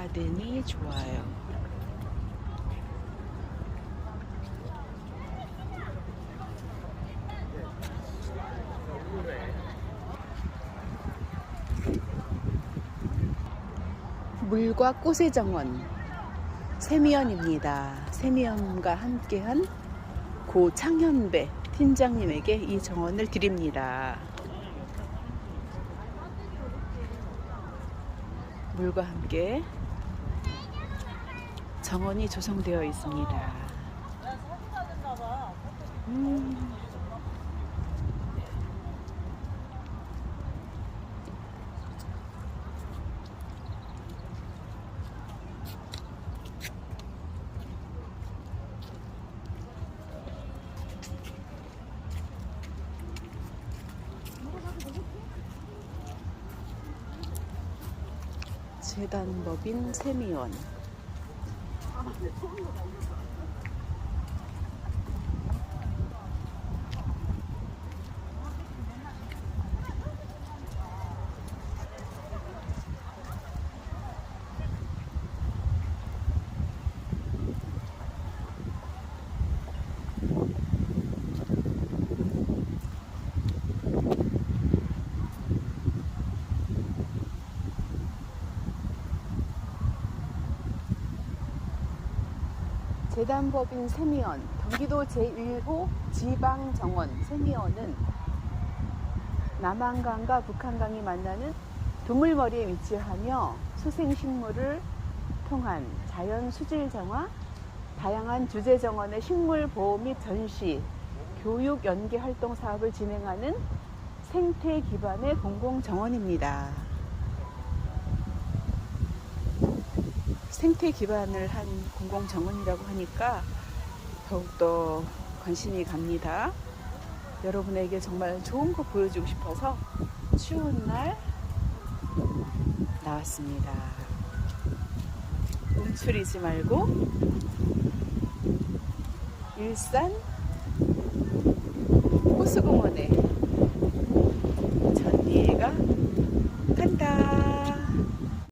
가든이 좋아요. 물과 꽃의 정원 세미연입니다. 세미연과 함께한 고 창현배 팀장님에게 이 정원을 드립니다. 물과 함께 정원이 조성되어 있습니다. 음. 재단법인 세미원 아, 처음으로 알려줘. 재단법인 세미원 경기도 제1호 지방정원 세미원은 남한강과 북한강이 만나는 두물머리에 위치하며 수생식물을 통한 자연 수질 정화, 다양한 주제 정원의 식물 보호 및 전시, 교육 연계 활동 사업을 진행하는 생태 기반의 공공 정원입니다. 생태 기반을 한 공공 정원이라고 하니까 더욱더 관심이 갑니다. 여러분에게 정말 좋은 거 보여주고 싶어서 추운 날 나왔습니다. 움츠리지 말고 일산 호수공원에